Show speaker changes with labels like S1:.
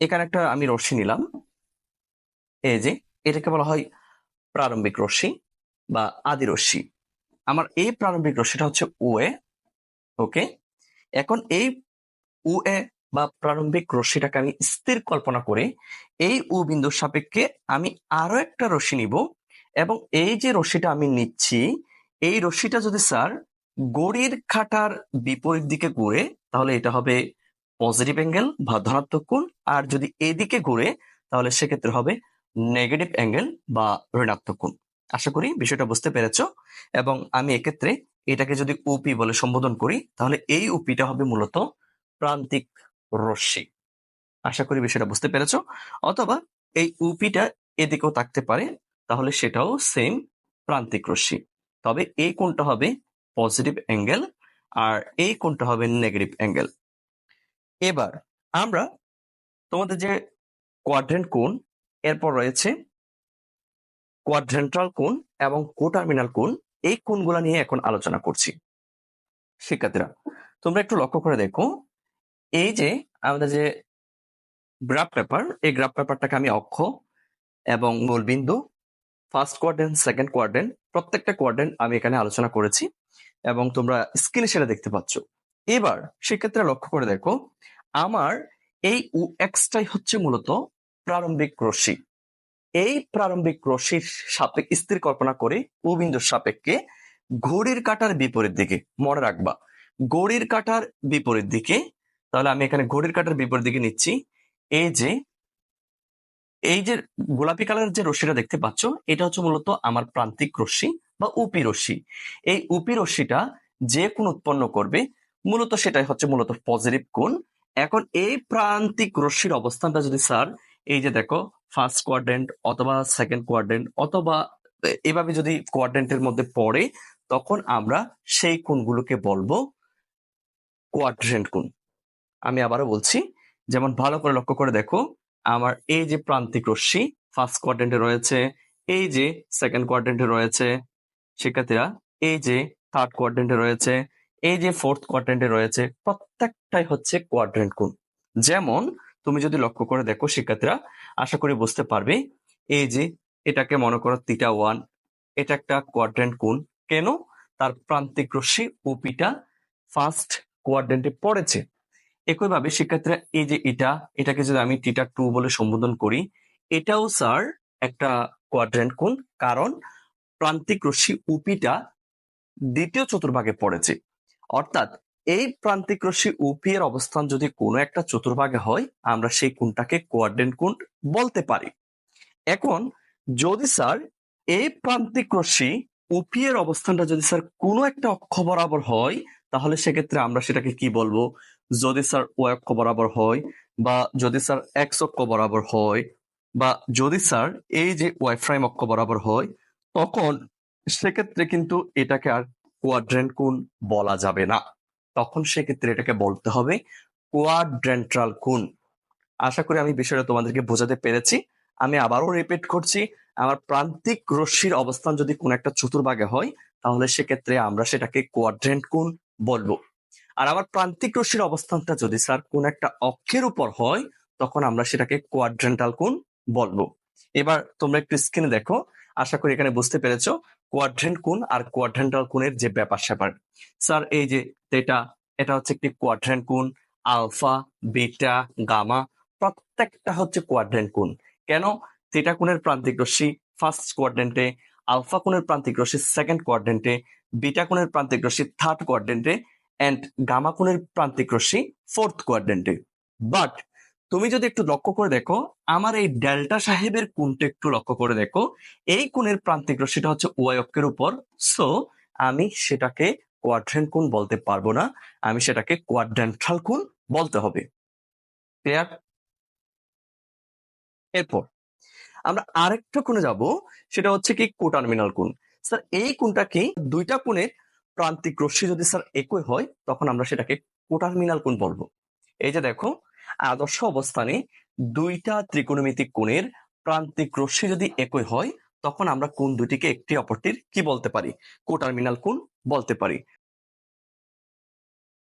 S1: এখানে একটা আমি রশ্মি নিলাম। এই যে, এটাকে বলা হয় প্রারম্ভিক রশ্মি বা আদি রশ্মি। আমার এই প্রারম্ভিক রশ্মিটা হচ্ছে ও এ ওকে? এখন এই ও এ বা প্রারম্ভিক রশ্মিটাকে আমি স্থির কল্পনা করে এই ও বিন্দুর সাপেক্ষে আমি আরও একটা রশ্মি নিব এবং এই যে রশ্মিটা আমি নিচ্ছি, এই রশ্মিটা যদি স্যার গড়ির খাটার বিপরীত দিকে ঘুরে, তাহলে এটা হবে পজিটিভ অ্যাঙ্গেল বা ধনাত্মক কোণ, আর যদি এদিকে ঘুরে, তাহলে সেক্ষেত্রে হবে নেগেটিভ অ্যাঙ্গেল বা ঋণাত্মক কোণ। আশা করি বিষয়টা বুঝতে পেরেছ, এবং আমি এক্ষেত্রে এটাকে যদি উপি বলে সম্বোধন করি, তাহলে এই উপিটা হবে মূলত প্রান্তিক রশ্মি। আশা করি বিষয়টা বুঝতে পেরেছ, অথবা এই উপিটা এদিকেও থাকতে পারে, তাহলে সেটাও সেম প্রান্তিক রশ্মি। তবে এই কোণটা হবে পজিটিভ অ্যাঙ্গেল আর এই কোণটা হবে নেগেটিভ অ্যাঙ্গেল এবার আমরা তোমাদের যে কোয়াড্রেন্ট কোণ, এরপর রয়েছে কোয়াড্রেন্টাল কোণ এবং কোটার্মিনাল কোণ, এই কোণগুলো নিয়ে এখন আলোচনা করছি। শিক্ষার্থীরা, তোমরা একটু লক্ষ্য করে দেখো, এই যে আমাদের যে গ্রাফ পেপার এই গ্রাফ পেপারটাকে আমি অক্ষ এবং মূলবিন্দু ফার্স্ট কোয়ার্ডেন্ট সেকেন্ড কোয়ার্ডেন্ট প্রত্যেকটা কোয়ার্ডেন্ট আমি এখানে আলোচনা করেছি এবং তোমরা স্ক্রিনে সেটা দেখতে পাচ্ছ। এবার সেক্ষেত্রে লক্ষ্য করে দেখো, আমার এই ও এক্সটাই হচ্ছে মূলত প্রারম্ভিক রশ্মি। এই প্রারম্ভিক রশ্মির সাপেক্ষে স্থির কল্পনা করে ও বিন্দুর সাপেক্ষে ঘড়ির কাটার বিপরীত দিকে মনে রাখবা। ঘড়ির কাটার বিপরীত দিকে, তাহলে আমি এখানে ঘড়ির কাটার বিপরীত দিকে নিচ্ছি। এই যে এই যে গোলাপি কালারের যে রশ্মিটা দেখতে পাচ্ছ, এটা হচ্ছে মূলত আমার প্রান্তিক রশ্মি বা উপি রশ্মি। এই উপি রশ্মিটা যে কোন উৎপন্ন করবে মূলত সেটাই হচ্ছে মূলত পজিটিভ কোণ এখন এই প্রান্তিক রশ্মির অবস্থানটা যদি স্যার, এই যে দেখো ফার্স্ট কোয়াড্রেন্ট অথবা সেকেন্ড কোয়াড্রেন্ট অথবা এভাবে যদি কোয়াড্রেন্টের মধ্যে পড়ে, তখন আমরা সেই কোণগুলোকে বলব কোয়াড্রেন্ট কোণ আমি আবারও বলছি, যেমন ভালো করে লক্ষ্য করে দেখো, আমার এই যে প্রান্তিক রশ্মি ফার্স্ট কোয়াড্রেন্টে রয়েছে, এই যে সেকেন্ড কোয়াড্রেন্টে রয়েছে, শিক্ষার্থীরা, এই যে থার্ড কোয়াড্রেন্টে রয়েছে এই যে ফোর্থ কোয়াড্রেন্টে রয়েছে, প্রত্যেকটাই হচ্ছে কোয়াড্রেন্ট কোণ। যেমন তুমি যদি লক্ষ্য করে দেখো, শিক্ষার্থীরা, আশা করি বুঝতে পারবে, এই যে এটাকে মনে করো তিটা ওয়ান এটা একটা কোয়াড্রেন্ট কোণ। কেন? তার প্রান্তিক রশ্মি ওপিটা ফার্স্ট কোয়াড্রেন্টে পড়েছে। একইভাবে শিক্ষার্থীরা, এই যে এটা, এটাকে যদি আমি টিটা টু বলে সম্বোধন করি, এটাও স্যার একটা কোয়াড্রেন্ট কোণ, কারণ প্রান্তিক রশ্মি উপিটা দ্বিতীয় চতুর্ভাগে পড়েছে। অর্থাৎ এই প্রান্তিক রশ্মি উপি এর অবস্থান যদি কোনো একটা চতুর্ভাগে হয়, আমরা সেই কোণটাকে কোয়াড্রেন্ট কোণ বলতে পারি। এখন যদি স্যার এই প্রান্তিক রশ্মি উপি এর অবস্থানটা যদি স্যার কোনো একটা অক্ষ বরাবর হয়, তাহলে সেক্ষেত্রে আমরা সেটাকে কি বলব? যদি স্যার ও অক্ষ বরাবর হয় বা যদি স্যার এক্স অক্ষ বরাবর হয় বা যদি স্যার এই যে ওয়াই ফ্রাইম অক্ষ বরাবর হয়, তখন সেক্ষেত্রে কিন্তু এটাকে আর কোয়াড্রেন্ট কোণ বলা যাবে না। তখন সেক্ষেত্রে এটাকে বলতে হবে কোয়াড্রেন্ট্রাল কোণ। আশা করি আমি বিষয়টা তোমাদেরকে বোঝাতে পেরেছি। আমি আবারও রিপিট করছি, আমার প্রান্তিক রশ্মির অবস্থান যদি কোন একটা চতুর্ভাগে হয়, তাহলে সেক্ষেত্রে আমরা সেটাকে কোয়াড্রেন্ট কোণ বলব। আর আমার প্রান্তিক রশ্মির অবস্থানটা যদি স্যার কোন একটা অক্ষের উপর হয়, তখন আমরা সেটাকে কোয়াড্রেন্টাল কোণ বলব। এবার তোমরা একটু স্ক্রিনে দেখো আশা করি এখানে বুঝতে পেরেছ কোয়াড্রেন্ট কোন আর কোয়াড্রেন্টাল কোণের যে ব্যাপার স্যাপার। স্যার, এই যে এটা এটা হচ্ছে একটি কোয়াড্রেন্ট কোণ আলফা বিটা গামা প্রত্যেকটা হচ্ছে কোয়াড্রেন্ট কোণ। কেন? থিটা কোণের প্রান্তিক রশ্মি ফার্স্ট কোয়াড্রেন্টে আলফা কোণের প্রান্তিক রশ্মি সেকেন্ড কোয়াড্রেন্টে বিটা কোণের প্রান্তিক রশ্মি থার্ড কোয়াড্রেন্টে অ্যান্ড গামা কোণের প্রান্তিক রশ্মি ফোর্থ কোয়াড্রেন্টে বাট তুমি যদি একটু লক্ষ্য করে দেখো, আমার এই ডেল্টা সাহেবের কোণটা একটু লক্ষ্য করে দেখো। এই কোণের প্রান্তিক রশ্মিটা হচ্ছে ওয়াই অক্ষের উপর। সো আমি সেটাকে কোয়াড্রেন্ট কোণ বলতে পারব না। আমি সেটাকে কোয়াড্রেন্টাল কোণ বলতে হবে। ক্লিয়ার এরপর, আমরা আরেকটা কোণে যাব, সেটা হচ্ছে কি কোটার্মিনাল কোণ। স্যার এই কোণটাকে দুইটা কোণের প্রান্তিক রশ্মি যদি স্যার একই হয়, তখন আমরা সেটাকে কোটার্মিনাল কোণ বলব। এই যে দেখো আদর্শ অবস্থানে দুইটা ত্রিকোণমিতিক কোণের প্রান্তিক রশ্মি যদি একই হয়, তখন আমরা কোন দুটিকে একটি অপরটির কি বলতে পারি? কোটার্মিনাল কোণ বলতে পারি।